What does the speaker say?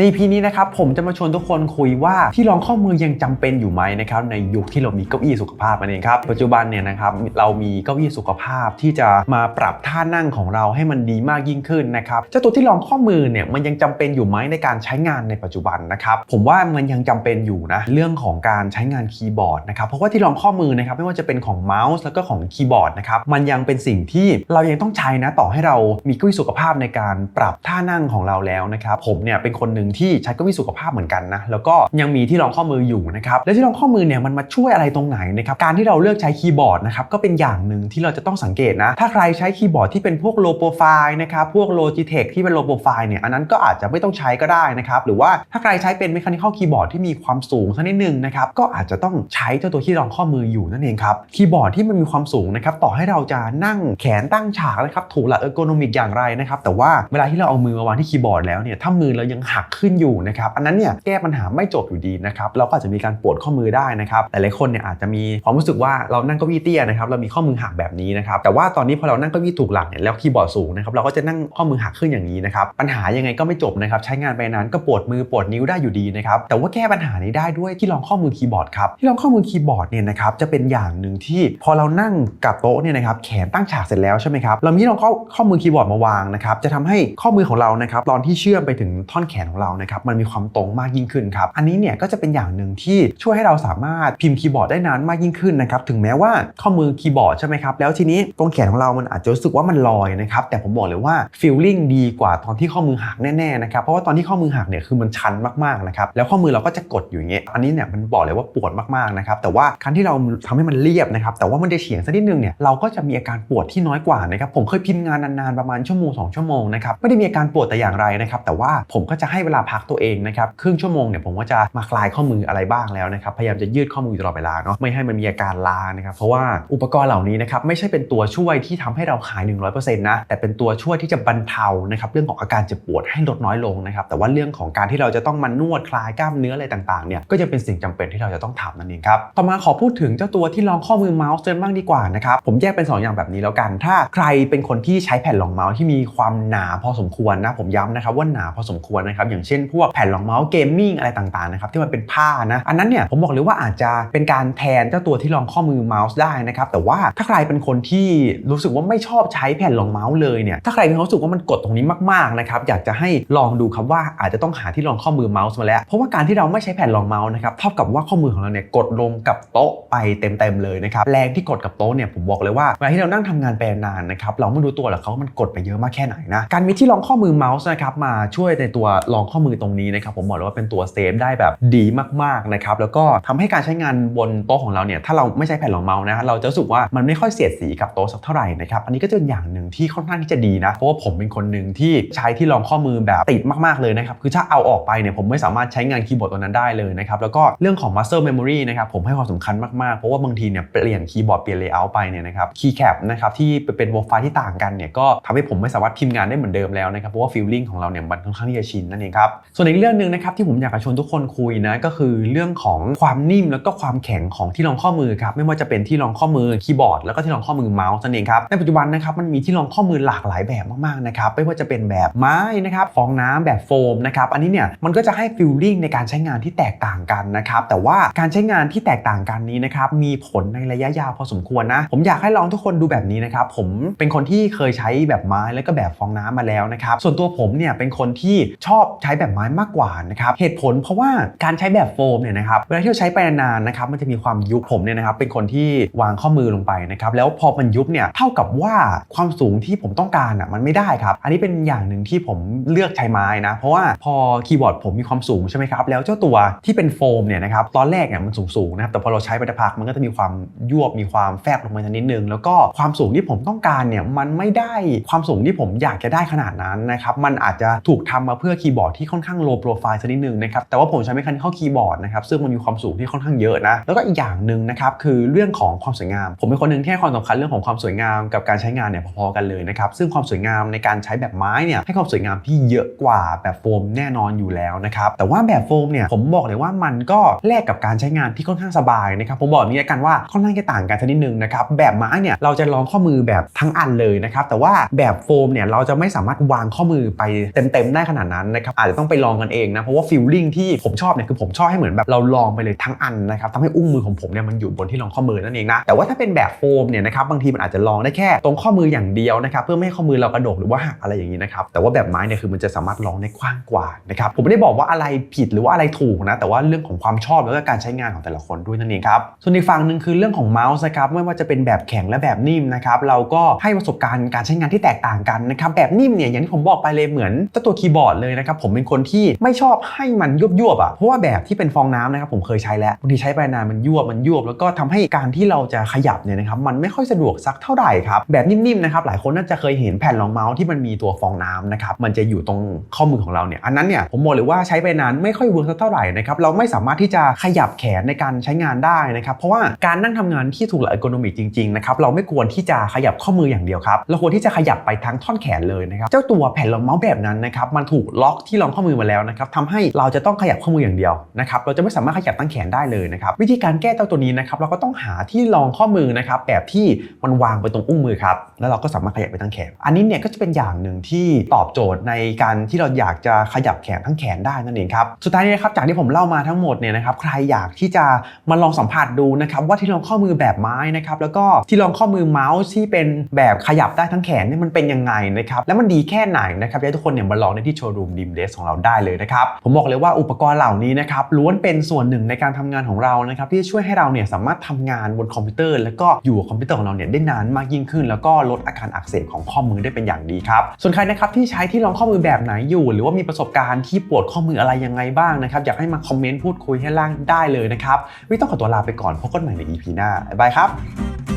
ใน EP นี้นะครับผมจะมาชวนทุกคนคุยว่าที่รองข้อมือยังจำเป็นอยู่ไหมนะครับในยุคที่เรามีเก้าอี้สุขภาพนั่นเองครับปัจจุบันเนี่ยนะครับเรามีเก้าอี้สุขภาพที่จะมาปรับท่านั่งของเราให้มันดีมากยิ่งขึ้นนะครับเจ้าตัวที่รองข้อมือเนี่ยมันยังจำเป็นอยู่ไหมในการใช้งานในปัจจุบันนะครับผมว่ามันยังจำเป็นอยู่นะเรื่องของการใช้งานคีย์บอร์ดนะครับเพราะว่าที่รองข้อมือนะครับไม่ว่าจะเป็นของเมาส์แล้วก็ของคีย์บอร์ดนะครับมันยังเป็นสิ่งที่เรายังต้องใช้นะต่อให้เรามีเก้าอี้สุขภาพในการปรับท่านั่งของเราแล้วนะครับผมเนี่ยเป็นคนหนึ่งที่ใช้ก้าอี้สุขภาพเหมือนกันนะแล้วก็ยังมีที่รองข้อมืออยู่นะครับและที่รองข้อมือเนี่ยมันมาช่วยอะไรตรงไหนนะครับการที่เราเลือกใช้คีย์บอร์ดนะครับก็เป็นอย่างหนึ่งที่เราจะต้องสังเกตนะถ้าใครใช้คีย์บอร์ดที่เป็นพวก low profile นะครับพวก Logitech ที่เป็น low profile เนี่ยอันนั้นก็อาจจะไม่ต้องใช้ก็ได้นะครับหรือว่าถ้าใครใช้เป็น mechanical keyboard ที่มีความสูงสักนิดนึงนะครับก็อาจจะต้องใช้เจ้าตัวที่รองข้อมืออยู่นั่นเองครับคีย์บอร์ดที่มันมีความสูงนะครับต่อให้เราจะนั่งแขนตั้งฉากนะครับถูกหลักเออร์โกนอมิกอย่างไรนะครับแต่ว่าเวลาที่เราเอามือมาวางที่คีย์บอร์ดแล้วเนี่ยถ้ามือเรายังหักขึ้นอยู่นะครับอันนั้นเนี่ยแก้ปัญหาไม่จบอยู่ดีนะครับเราก็อาจจะมีการปวดข้อมือได้นะครับหลายๆคนเนี่ยอาจจะมีความรู้สึกว่าเรานั่งเก้าอี้เตี้ยนะครับเรามีข้อมือหักแบบนี้นะครับแต่ว่าตอนนี้พอเรานั่งเก้าอี้ถูกหลักเนี่ยแล้วคีย์บอร์ดสูงนะครับเราก็จะนั่งข้อมือหักขึ้นอย่างนี้นะครับปัญหายังไงก็ไม่จบนะครับใช้งานไปนานก็ปวดมือปวดนิ้วได้อยู่ดีนะครับแต่ว่าแก้ปัญหานี้ได้ด้วยที่รองข้อมือคีย์บอร์ดครับที่รองข้อมือคีย์บอร์ดเนี่ยนะครับจะเป็นอย่างหนึ่งที่พอเรานั่งกับโต๊ะเนี่ยนะครับแขนตั้งฉากเสร็จแล้วใช่ไหมครับเรามีที่รองข้อข้อมือคีย์บอร์ดมาวางนะครับจะทำให้ข้อมือของเรานะครับตอนที่เชื่อมไปถึงท่อนแขนของเรานะครับมันมีความตรงมากยิ่งขึ้นครับอันนี้เนี่ยก็จะเป็นอย่างหนึ่งที่ช่วยให้เราสามารถพิมพ์คีย์บอร์ดได้นานมากยิ่งขึ้นนะครับถึงแม้ว่าข้อมือคีย์บอร์ดใช่ไหมครับแล้วทีนี้ตรงแขนของเรามันอาจจะรู้สึกว่ามันลอยนะครับแต่ผมบอกเลยว่าฟีลลิ่งดีกว่าตอนที่ข้อมือหักแน่ๆนะครับเพราะว่าตอนที่ข้อมือหักเนี่ยคือมันชันมากๆนะครับแล้วข้อมือเราก็จะกดอยู่อย่างเงี้ยอันนี้เนี่ยมันบอกเลยว่าปวดมากๆนะครับแต่ว่าการที่เราทำให้มันเรียบนะครับแต่ว่ามันจะเฉียงสักนิดนึงเนี่ยเราก็จะมีอาการปวดที่น้อยกว่านะครับผมเคยพิมพ์งานนานๆประมาณชั่วโมงสองชั่วโมงนะครับไม่ได้มีอาการปวดแต่อย่างไรนะครับแต่ว่าผมก็จะให้เววลาพักตัวเองนะครับครึ่งชั่วโมงเนี่ยผมก็จะมาคลายข้อมืออะไรบ้างแล้วนะครับพยายามจะยืดข้อมืออยู่ตลอดเวลาเนาะไม่ให้มันมีอาการลานะครับเพราะว่าอุปกรณ์เหล่านี้นะครับไม่ใช่เป็นตัวช่วยที่ทำให้เราหาย 100%นะแต่เป็นตัวช่วยที่จะบรรเทานะครับเรื่องของอาการเจ็บปวดให้ลดน้อยลงนะครับแต่ว่าเรื่องของการที่เราจะต้องมานวดคลายกล้ามเนื้ออะไรต่างๆเนี่ยก็จะเป็นสิ่งจำเป็นที่เราจะต้องทำนั่นเองครับต่อมาขอพูดถึงเจ้าตัวที่รองข้อมือเมาส์เดินบ้างดีกว่านะครับผมแยกเป็น 2 อย่างแบบนี้แล้วกัน ถ้าใครเป็นคนที่ใช้แผ่นรองเมาส์ที่มีความหนาพอสมควรนะผมย้ำนะครับว่าหนาพอสมควรนะครับอย่างเช่นพวกแผ่นรองเมาส์เกมมิ่งอะไรต่างๆนะครับที่มันเป็นผ้านะอันนั้นเนี่ยผมบอกเลยว่าอาจจะเป็นการแทนเจ้าตัวที่รองข้อมือเมาส์ได้นะครับแต่ว่าถ้าใครเป็นคนที่รู้สึกว่าไม่ชอบใช้แผ่นรองเมาส์เลยเนี่ยถ้าใครมีความรู้สึกว่ามันกดตรงนี้มากๆนะครับอยากจะให้ลองดูครับว่าอาจจะต้องหาที่รองข้อมือเมาส์มาแล้ว เพราะว่าการที่เราไม่ใช้แผ่นรองเมาส์นะครับเท่ากับว่าข้อมือของเราเนี่ยกดลงกับโต๊ะไปเต็มๆเลยนะครับแรงที่กดกับโต๊ะเนี่ยผมบอกเลยว่าเวลาที่เรานั่งทำงานไปนานนะครับเราไม่รู้ตัวหรอกเขาว่ามันกดไปเยอะมากแค่ไหนนะการมีที่รองข้อมือเมาส์นะครับมาช่วยในตัวรองข้อมือตรงนี้นะครับผมบอกเลยว่าเป็นตัวเซฟได้แบบดีมากๆนะครับแล้วก็ทำให้การใช้งานบนโต๊ะของเราเนี่ยถ้าเราไม่ใช้แผ่นรองเมาส์นะเราจะรู้สึกว่ามันไม่ค่อยเสียดสีกับโต๊ะสักเท่าไหร่นะครับอันนี้ก็จะเป็นอย่างหนึ่งที่ค่อนข้างที่จะดีนะเพราะว่าผมเป็นคนหนึ่งที่ใช้ที่รองข้อมือแบบติดมากๆเลยนะครับคือถ้าเอาออกไปเนี่ยผมไม่สามารถใช้งานคีย์บอร์ดตัวนั้นได้เลยนะครับแล้วก็เรื่องของ muscle memory นะครับผมให้ความสำคัญมากๆเพราะว่าบางทีเนี่ยเปลี่ยนคีย์บอร์ดเปลี่ยน layout ไปเนี่ยนะครับคีย์แคปนะครับที่เป็นวอลไฟที่ต่างกันเนี่ยก็ทำให้ผมไม่สามารถพิมพ์งานได้เหมือนเดิมแล้วนะครับเพราะว่า feeling ของเราเนี่ยมันค่อนข้างที่จะชินนั่นเองครับส่วนอีกเรื่องหนึ่งนะครับที่ผมอยากจะชวนทุกคนคุยนะก็คือเรื่องของความนิ่มแล้วก็ความแข็งของที่รองข้อมือครับไม่ว่าจะเป็นที่รองข้อมือคีย์บอร์ดแล้วก็ที่รองข้อมือเมาส์นั่นเองครับในปัจจุบันนะครับมันมีที่รองข้อมือหลากหลายแบบมากๆนะครับไม่ว่าจะเป็นแบบไม้นะครับฟองน้ำแบบโฟมนะครับอันนี้เนี่ยมันก็จะให้ feeling ในการใช้งานที่แตกต่างกันนะครับแต่ว่าการใช้งานที่แตกต่างกันนี้นะครับมีผลในระยะยาวพอสมควรนะผมอยากให้ลองทุกคนดูแบบนี้นะครับผมเป็นคนที่เคยใช้แบบไม้แล้วก็แบบฟองน้ำมาแล้วนะครับส่วนตัวผมเนี่ยเป็นคนที่ชอบใช้ช้แบบไม้มากกว่านะครับเหตุผลเพราะว่าการใช้แบบโฟมเนี่ยนะครับเวลาที่เราใช้ไปนานๆนะครับมันจะมีความยุบผมเนี่ยนะครับเป็นคนที่วางข้อมือลงไปนะครับแล้วพอมันยุบเนี่ยเท่ากับว่าความสูงที่ผมต้องการอะมันไม่ได้ครับ อันนี้เป็นอย่างหนึ่งที่ผมเลือกใช้ไม้นะ เพราะว่าพอคีย์บอร์ดผมมีความสูงใช่ไหมครับแล้วเจ้าตัวที่เป็นโฟมเนี่ยนะครับตอนแรกเนี่ยมันสูงๆนะครับแต่พอเราใช้ไปพักมันก็จะมีความยวบมีความแฟบลงมานิดนึง แล้วก็ความสูงที่ผมต้องการเนี่ยมันไม่ได้ความสูงที่ผมอยากจะได้ขนาดนั้นนะครับมันอาจจะถูกทำมาเพื่อคีย์บอร์ดที่ค่อนข้างโลโปรไฟล์สักนิดนึงนะครับแต่ว่าผมใช้ไม่คันเข้าคีย์บอร์ดนะครับซึ่งมันมีความสูงที่ค่อนข้างเยอะนะแล้วก็อีกอย่างหนึ่งนะครับคือเรื่องของความสวยงาม ผมเป็นคนหนึ่งที่ให้ความสำคัญเรื่องของความสวยงามกับการใช้งานเนี่ยพอๆกันเลยนะครับซึ่งความสวยงามในการใช้แบบไม้เนี่ยให้ความสวยงามที่เยอะกว่าแบบโฟมแน่นอนอยู่แล้วนะครับแต่ว่าแบบโฟมเนี่ยผมบอกเลยว่ามันก็แลกกับการใช้งานที่ค่อนข้างสบายนะครับผมบอกอย่างนี้กันว่าค่อนข้างจะต่างกันสักนิดนึงนะครับแบบไม้เนี่ยเราจะลองข้อมือแบบทั้งอันเลยนะครับแต่ว่าแบบโฟมเนี่ยเราจะไม่สามารถวางข้อมือไปเต็มๆได้ขนาดนั้นนะครับอาจจะจะต้องไปลองกันเองนะเพราะว่าฟีลลิ่งที่ผมชอบเนี่ยคือผมชอบให้เหมือนแบบเราลองไปเลยทั้งอันนะครับทำให้อุ้งมือของผมเนี่ยมันอยู่บนที่รองข้อมือนั่นเองนะแต่ว่าถ้าเป็นแบบโฟมเนี่ยนะครับบางทีมันอาจจะลองได้แค่ตรงข้อมืออย่างเดียวนะครับเพื่อไม่ให้ข้อมือเรากระดกหรือว่าหักอะไรอย่างนี้นะครับแต่ว่าแบบไม้เนี่ยคือมันจะสามารถลองได้กว้างกว่านะครับผมไม่ได้บอกว่าอะไรผิดหรือว่าอะไรถูกนะแต่ว่าเรื่องของความชอบแล้วก็การใช้งานของแต่ละคนด้วยนั่นเองครับส่วนอีกฝั่งหนึ่งคือเรื่องของเมาส์นะครับไม่ว่าจะเป็นแบบแข็งและแบบนิ่มนะครับเราก็ให้ประสบการณ์การใช้งานที่แตกต่างกันนะครับแบบนิ่มเนี่ยอย่างที่ผมบอกไปเลยเหมือนตัวคีย์บอร์ดเลยนะครับผมเป็นคนที่ไม่ชอบให้มันยวบยวบอะเพราะว่าแบบที่เป็นฟองน้ำนะครับผมเคยใช้แล้วบางทีใช้ไปนานมันยวบมันยวบแล้วก็ทำให้การที่เราจะขยับเนี่ยนะครับมันไม่ค่อยสะดวกสักเท่าไหร่ครับแบบนิ่มๆนะครับหลายคนน่าจะเคยเห็นแผ่นรองเมาส์ที่มันมีตัวฟองน้ำนะครับมันจะอยู่ตรงข้อมือของเราเนี่ยอันนั้นเนี่ยผมบอกเลยว่าใช้ไปนานไม่ค่อยเวิร์กสักเท่าไหร่นะครับเราไม่สามารถที่จะขยับแขนในการใช้งานได้นะครับเพราะว่าการนั่งทำงานที่ถูกหลักออร์โนมิกจริงๆนะครับเราไม่ควรที่จะขยับข้อมืออย่างเดียวครับเราควรที่จะขยับไปทั้งท่อนแขนเลยนะครับเจ้าตัวแผ่นรองเมาส์แบบนั้นนะครับมันถูกล็อกที่รองข้อมือมาแล้วนะครับทำให้เราจะต้องขยับข้อมืออย่างเดียวนะครับเราจะไม่สามารถขยับตั้งแขนได้เลยนะครับวิธีการแก้เจ้าตัวนี้นะครับเราก็ต้องหาที่รองข้อมือนะครับแบบที่มันวางไปตรงอุ้งมือครับแล้วเราก็สามารถขยับไปทั้งแขน อันนี้เนี่ยก็จะเป็นอย่างหนึ่งที่ตอบโจทย์ในการที่เราอยากจะขยับแขนทั้งแขนได้นั่นเองครับสุดท้ายนี้นะครับจากที่ผมเล่ามาทั้งหมดเนี่ยนะครับใครอยากที่จะมาลองสัมผัสดูนะครับว่าที่รองข้อมือแบบไม้นะครับแล้วก็ที่รองข้อมือเมาส์ที่เป็นแบบขยับได้ทั้งแขนเนี่ยมันเป็นยังไงนะครับแล้วมันดีแค่ไหนนะครับอยากให้ทุกคนเนี่ยมาลองในที่โชว์รูมดิมเดสของเราได้เลยนะครับ ผมบอกเลยว่าอุปกรณ์เหล่านี้นะครับล้วนเป็นส่วนหนึ่งในการทำงานของเรานะครับที่ช่วยให้เราเนี่ยสามารถทำงานบนคอมพิวเตอร์ แล้วก็อยู่กับคอมพิวเตอร์ของเราเนี่ยได้นานมากยิ่งขึ้น แล้วก็ลดอาการอักเสบของข้อมือได้เป็นอย่างดีครับส่วนใครนะครับที่ใช้ที่รองข้อมือแบบไหนอยู่ หรือว่ามีประสบการณ์ที่ปวดข้อมืออะไรยังไงบ้างนะครับอยากให้มาคอมเมนต์พูดคุยให้ล่างได้เลยนะครับวิต้องขอตัวลาไปก่อนพบกันใหม่ใน EP หน้าบ๊ายบายครับ